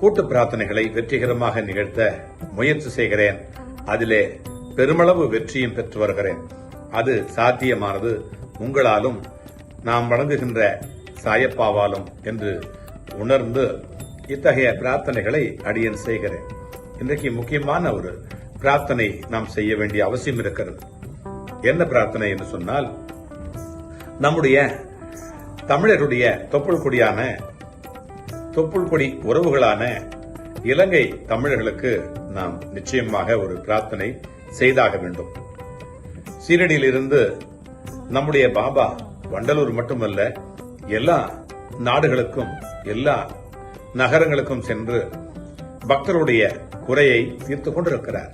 கூட்டு பிரார்த்தனைகளை வெற்றிகரமாக நிகழ்த்த முயற்சி செய்கிறேன். அதிலே பெருமளவு வெற்றியும் பெற்று வருகிறேன். அது சாத்தியமானது உங்களாலும் நாம் வணங்குகின்ற சாயப்பாவாலும் என்று உணர்ந்து இத்தகைய பிரார்த்தனைகளை அடியன் செய்கிறேன். இன்றைக்கு முக்கியமான ஒரு பிரார்த்தனை நாம் செய்ய வேண்டிய அவசியம் இருக்கிறது. என்ன பிரார்த்தனை என்று சொன்னால் நம்முடைய தமிழருடைய தொப்புள் கொடியான தொப்புள் கொடி உறவுகளான இலங்கை தமிழர்களுக்கு நாம் நிச்சயமாக ஒரு பிரார்த்தனை செய்தாக வேண்டும். சீரடியிலிருந்து நம்முடைய பாபா வண்டலூர் மட்டுமல்ல எல்லா நாடுகளுக்கும் எல்லா நகரங்களுக்கும் சென்று பக்தருடைய குறையை தீர்த்து கொண்டிருக்கிறார்.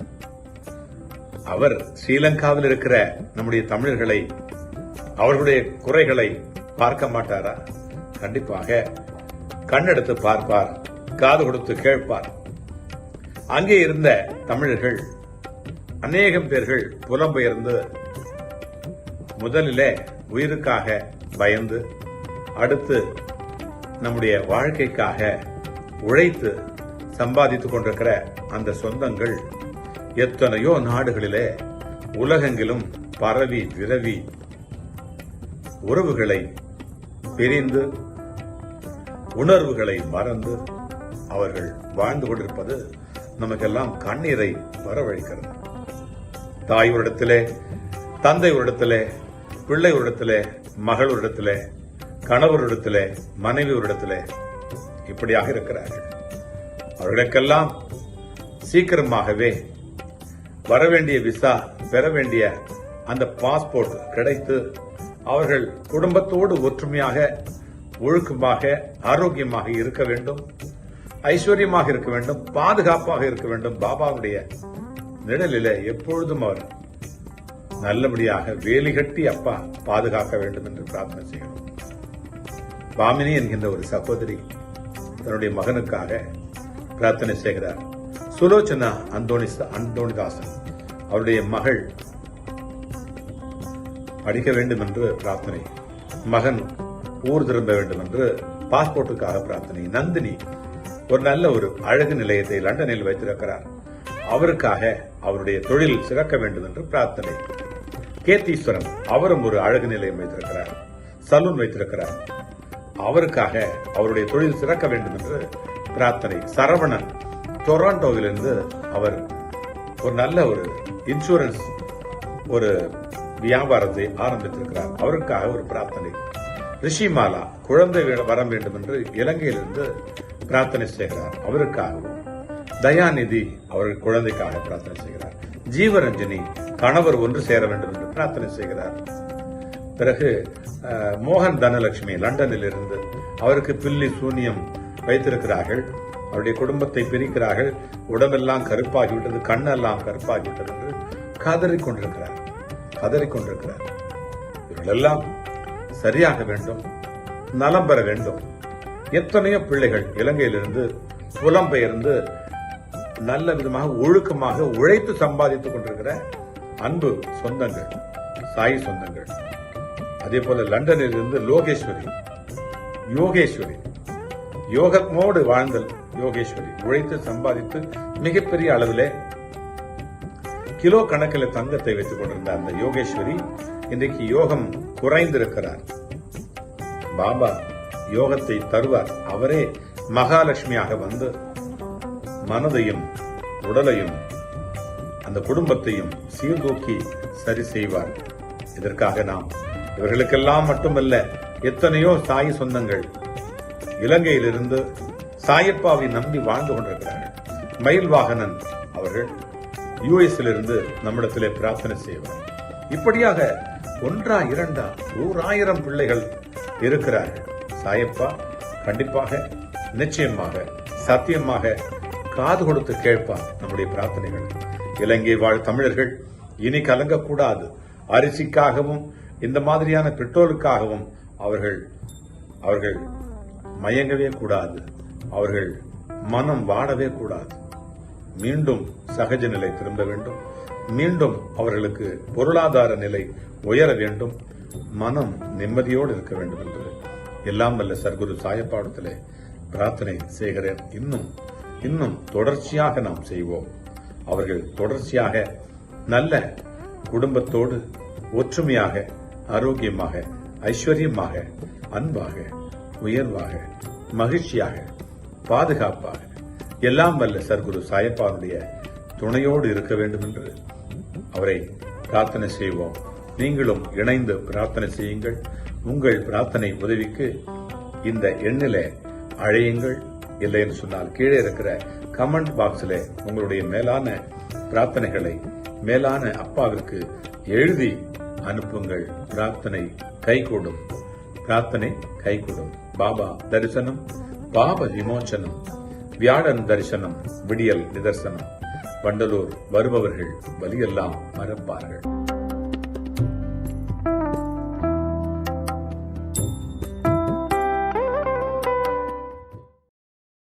அவர் ஸ்ரீலங்காவில் இருக்கிற நம்முடைய தமிழர்களை அவர்களுடைய குறைகளை பார்க்க மாட்டாரா? கண்டிப்பாக கண்ணெடுத்து பார்ப்பார் காது கொடுத்து கேட்பார். அங்கே இருந்த தமிழர்கள் அநேகம் பேர்கள் புலம்பெயர்ந்து முதலிலே உயிருக்காக பயந்து அடுத்து நம்முடைய வாழ்க்கைக்காக உழைத்து சம்பாதித்துக் கொண்டிருக்கிற அந்த சொந்தங்கள் எத்தனையோ நாடுகளிலே உலகெங்கிலும் பரவி விரவி உறவுகளை பிரிந்து உணர்வுகளை மறந்து அவர்கள் வாழ்ந்து கொண்டிருப்பது நமக்கெல்லாம் கண்ணீரை வரவழைக்கிறது. தாய் ஒரு இடத்திலே தந்தை ஒரு இடத்திலே பிள்ளை ஒரு இடத்திலே மகள் ஒரு இடத்திலே கணவர் இடத்திலே மனைவி ஒரு இடத்திலே இப்படியாக இருக்கிறார்கள். அவர்களுக்கெல்லாம் சீக்கிரமாகவே வரவேண்டிய விசா பெற வேண்டிய அந்த பாஸ்போர்ட் கிடைத்து அவர்கள் குடும்பத்தோடு ஒற்றுமையாக ஒழுக்கமாக ஆரோக்கியமாக இருக்க வேண்டும் ஐஸ்வர்யமாக இருக்க வேண்டும் பாதுகாப்பாக இருக்க வேண்டும். பாபாவுடைய நிழலில எப்பொழுதும் அவர் நல்லபடியாக வேலி கட்டி அப்பா பாதுகாக்க வேண்டும் என்று பிரார்த்தனை செய்யணும் பாமினி என்கின்ற ஒரு சகோதரி தன்னுடைய மகனுக்காக பிரார்த்தனை செய்கிறார். சுலோச்சனா அந்தோனி அந்தோணிதாசன் அவருடைய மகள் படிக்க வேண்டும் என்று பிரார்த்தனை. மகன் ஊர் திரும்ப வேண்டும் என்று பாஸ்போர்ட்டுக்காக பிரார்த்தனை. நந்தினி ஒரு நல்ல ஒரு அழகு நிலையத்தை லண்டனில் வைத்திருக்கிறார். அவருக்காக அவருடைய தொழில் சிறக்க வேண்டும் என்று பிரார்த்தனை. கேத்தீஸ்வரன் அவரும் ஒரு அழகு நிலையம் வைத்திருக்கிறார். சலூன் வைத்திருக்கிறார். அவருக்காக அவருடைய தொழில் சிறக்க வேண்டும் என்று பிரார்த்தனை. சரவணன் டொராண்டோவிலிருந்து அவர் ஒரு நல்ல ஒரு இன்சூரன்ஸ் ஒரு வியாபாரத்தை ஆரம்பித்திருக்கிறார். அவருக்காக ஒரு பிரார்த்தனை. ரிஷிமாலா குழந்தை வர வேண்டும் என்று இலங்கையிலிருந்து பிரார்த்தனை செய்கிறார். அவருக்காகவும் தயாநிதி அவர்கள் குழந்தைக்காக பிரார்த்தனை செய்கிறார். ஜீவரஞ்சனி கணவர் ஒன்று சேர வேண்டும் என்று பிரார்த்தனை செய்கிறார். பிறகு மோகன் தனலட்சுமி லண்டனில் இருந்து அவருக்கு பில்லி சூனியம் வைத்திருக்கிறார்கள். அவருடைய குடும்பத்தை பிரிக்கிறார்கள். உடம்பெல்லாம் கருப்பாகிவிட்டது கண்ணெல்லாம் கருப்பாகிவிட்டது என்று கதறிக் கொண்டிருக்கிறார். இவர்களெல்லாம் சரியாக வேண்டும் நலம் பெற வேண்டும். எத்தனையோ பிள்ளைகள் இலங்கையிலிருந்து புலம்பெயர்ந்து நல்ல விதமாக ஒழுக்கமாக உழைத்து சம்பாதித்துக் கொண்டிருக்கிற அன்பு சொந்தங்கள் சாய் சொந்தங்கள். அதே போல லண்டனில் இருந்து லோகேஸ்வரி யோகேஸ்வரி யோகமோடு வாழ்ந்தல் யோகேஸ்வரி உழைத்து சம்பாதித்து மிகப்பெரிய அளவிலே கிலோ கணக்கில் தங்கத்தை வைத்துக் கொண்டிருந்த அந்த யோகேஸ்வரி இன்றைக்கு யோகம் குறைந்திருக்கிறார். பாபா யோகத்தை தருவார். அவரே மகாலட்சுமியாக வந்து மனதையும் உடலையும் அந்த குடும்பத்தையும் சீர்தூக்கி சரி செய்வார். இதற்காக நாம் இவர்களுக்கெல்லாம் மட்டுமல்ல எத்தனையோ சாய் சொந்தங்கள் இலங்கையிலிருந்து சாயப்பாவை நம்பி வாழ்ந்து கொண்டிருக்கிறார்கள். மயில் வாகனன் அவர்கள் யுஎஸ்ல இருந்து நம்மிடத்திலே பிரார்த்தனை செய்வார் இப்படியாக ஒன்றா இரண்டா நூறாயிரம் பிள்ளைகள் இருக்கிறார்கள். சாயப்பா கண்டிப்பாக நிச்சயமாக சத்தியமாக காது கொடுத்து கேட்பார் நம்முடைய பிரார்த்தனைகள். இலங்கை வாழ் தமிழர்கள் இனி கலங்கக்கூடாது. அரிசிக்காகவும் இந்த மாதிரியான பெட்ரோலுக்காகவும் அவர்கள் அவர்கள் மயங்கவே கூடாது. அவர்கள் மனம் வாடவே கூடாது. மீண்டும் சகஜ நிலை திரும்ப வேண்டும். மீண்டும் அவர்களுக்கு பொருளாதார நிலை உயர வேண்டும். மனம் நிம்மதியோடு இருக்க வேண்டும் என்று எல்லாம் வல்ல சர்க்குரு சாயப்பாடத்திலே பிரார்த்தனை செய்கிறேன். இன்னும் இன்னும் தொடர்ச்சியாக நாம் செய்வோம். அவர்கள் தொடர்ச்சியாக நல்ல குடும்பத்தோடு ஒற்றுமையாக ஆரோக்கியமாக ஐஸ்வர்யமாக அன்பாக உயர்வாக மகிழ்ச்சியாக பாதுகாப்பாக எல்லாம் வல்ல சர்க்குரு சாயப்பாருடைய துணையோடு இருக்க வேண்டும் என்று அவரை பிரார்த்தனை செய்வோம். நீங்களும் இணைந்து பிரார்த்தனை செய்யுங்கள். உங்கள் பிரார்த்தனை உதவிக்கு இந்த எண்ணில அழையுங்கள். இல்லை என்று சொன்னால் கீழே இருக்கிற கமெண்ட் பாக்ஸில் உங்களுடைய மேலான பிரார்த்தனைகளை மேலான அப்பாவிற்கு எழுதி அனுப்புங்கள். பிரார்த்தனை கைகூடும். பிரார்த்தனை கைகூடும். பாபா தரிசனம் பாப விமோச்சனம். வியாழன் தரிசனம் விடியல் நிதர்சனம். வண்டலூர் வருபவர்கள் வலியெல்லாம் மறப்பார்கள்.